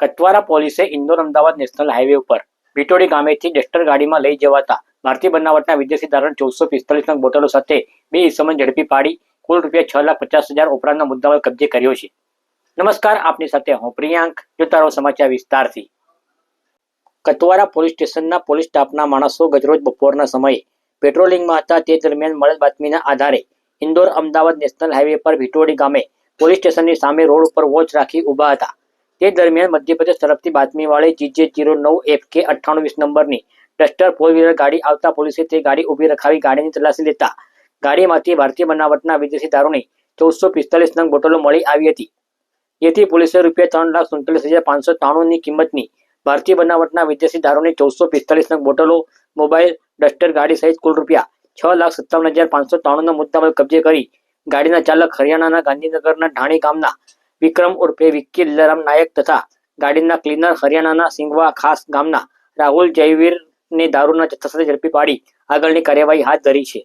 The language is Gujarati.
કતવારા પોલીસે ઇન્દોર અમદાવાદ નેશનલ હાઈવે ઉપર ભીટોડી ગામેથી ડસ્ટર ગાડીમાં લઈ જવાતા ભારતીય બનાવટના વિદેશી ધારણ ચૌદસો પિસ્તાલીસ નંગ બોટલો સાથે બે ઇસમન ઝડપી પાડી કુલ રૂપિયા છ લાખ પચાસ હજાર ઉપરાંતના મુદ્દામાલ કબજે કર્યો છે. નમસ્કાર, આપની સાથે હું પ્રિયાંક જોતા રહો સમાચાર વિસ્તારથી. કતવારા પોલીસ સ્ટેશનના પોલીસ સ્ટાફના માણસો ગજરોજ બપોરના સમયે પેટ્રોલિંગમાં હતા. તે દરમિયાન મળેલ બાતમીના આધારે ઇન્દોર અમદાવાદ નેશનલ હાઈવે પર ભીટોડી ગામે પોલીસ સ્ટેશનની સામે રોડ ઉપર વોચ રાખી ઊભા હતા. તે દરમિયાન મધ્યપ્રદેશ તરફથી બાતમીવાળી જીજે જીરો નવ એફ કે અઠ્ઠાણું નંબરની ડસ્ટર ફોર વ્હીલર ગાડી આવતા પોલીસે તે ગાડી ઊભી રખાવી ગાડીની તલાશી લેતા ગાડીમાંથી ભારતીય બનાવટના વિદેશી દારૂની ચૌદસો પિસ્તાલીસ નંગ બોટલો મળી આવી હતી. જેથી પોલીસે રૂપિયા ત્રણ લાખ સુડતાલીસ હજાર પાંચસો ત્રાણુંની કિંમતની ભારતીય બનાવટના વિદેશી દારૂની ચૌદસો પિસ્તાલીસ નંગ બોટલો, મોબાઈલ, ડસ્ટર ગાડી સહિત કુલ રૂપિયા છ લાખ સત્તાવન હજાર પાંચસો ત્રાણુંનો મુદ્દામાલ કબજે કરી ગાડીના ચાલક હરિયાણાના ગાંધીનગરના ઢાણી ગામના વિક્રમ ઉર્ફે વિક્કી લરામ નાયક તથા ગાડીના ક્લીનર હરિયાણાના સિંગવા ખાસ ગામના રાહુલ જયવીરને દારૂના જથ્થા સાથે ઝડપી પાડી. આગળની કાર્યવાહી હાથ ધરી છે.